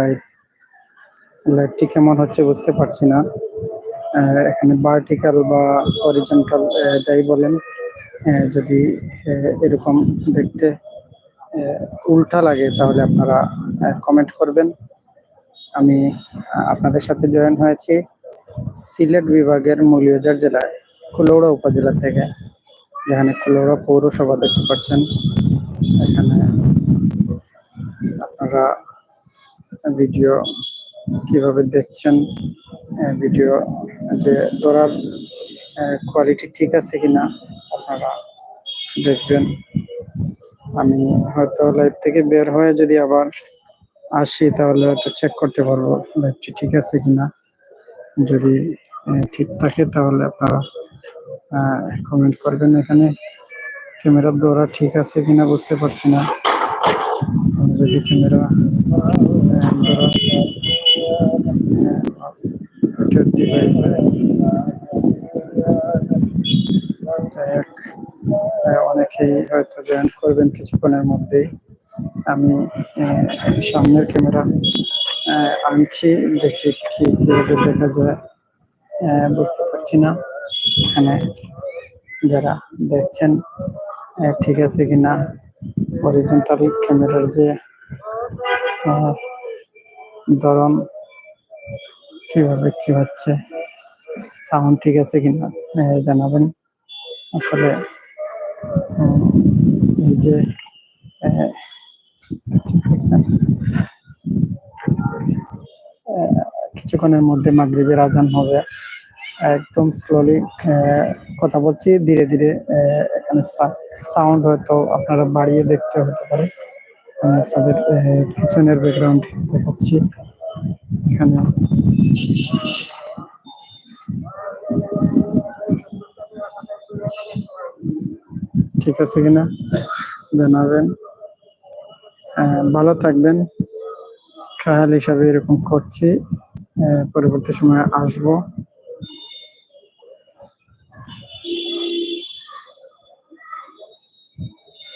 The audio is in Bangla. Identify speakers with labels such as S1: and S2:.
S1: লাইভ লাইভটি কেমন হচ্ছে বুঝতে পারছি না। এখানে ভার্টিক্যাল বা অরিজেন্টাল যাই বলেন যদি এরকম দেখতে উল্টা লাগে, তাহলে আপনারা কমেন্ট করবেন। আমি আপনাদের সাথে জয়েন হয়েছি সিলেট বিভাগের মৌলিয়াজার জেলায়, কুলৌড়া উপজেলা থেকে। যেখানে কুলৌড়া পৌরসভা দেখতে পাচ্ছেন। এখানে আপনারা ভিডিও কীভাবে দেখছেন ভিডিও যে ধরার কোয়ালিটি ঠিক আছে কিনা আপনারা দেখবেন। আমি হয়তো লাইভ থেকে বের হয়ে যদি আবার আসি, তাহলে হয়তো চেক করতে পারব লাইভটি ঠিক আছে কিনা। যদি ঠিক থাকে তাহলে আপনারা কমেন্ট করবেন এখানে। ক্যামেরার দ্বারা ঠিক আছে কিনা বুঝতে পারছি না। যদি ক্যামেরা অনেকেই হয়তো জয়েন করবেন কিছুক্ষণের মধ্যেই আমি সামনের ক্যামেরা আনছি দেখি কি কীভাবে দেখা যায় বুঝতে পারছি না এখানে যারা দেখছেন ঠিক আছে কিনা অরিজেন্টাল ক্যামেরার যে ধরন কীভাবে কি হচ্ছে সাউন্ড ঠিক আছে কিনা আহ, জানাবেন। আসলে যে কিছুক্ষণের মধ্যে মাগরিবের আজান হবে। একদম স্লোলি কথা বলছি ধীরে ধীরে এখানে সাউন্ড হয়তো আপনারা বাড়িয়ে দেখতে হতে পারে। তাদের পিছনের ব্যাকগ্রাউন্ড দেখাচ্ছি। এখানে। ঠিক আছে কিনা? জানাবেন। আহ, ভালো থাকবেন। ট্রায়াল হিসাবে এরকম করছি। পরবর্তী সময়ে আসব।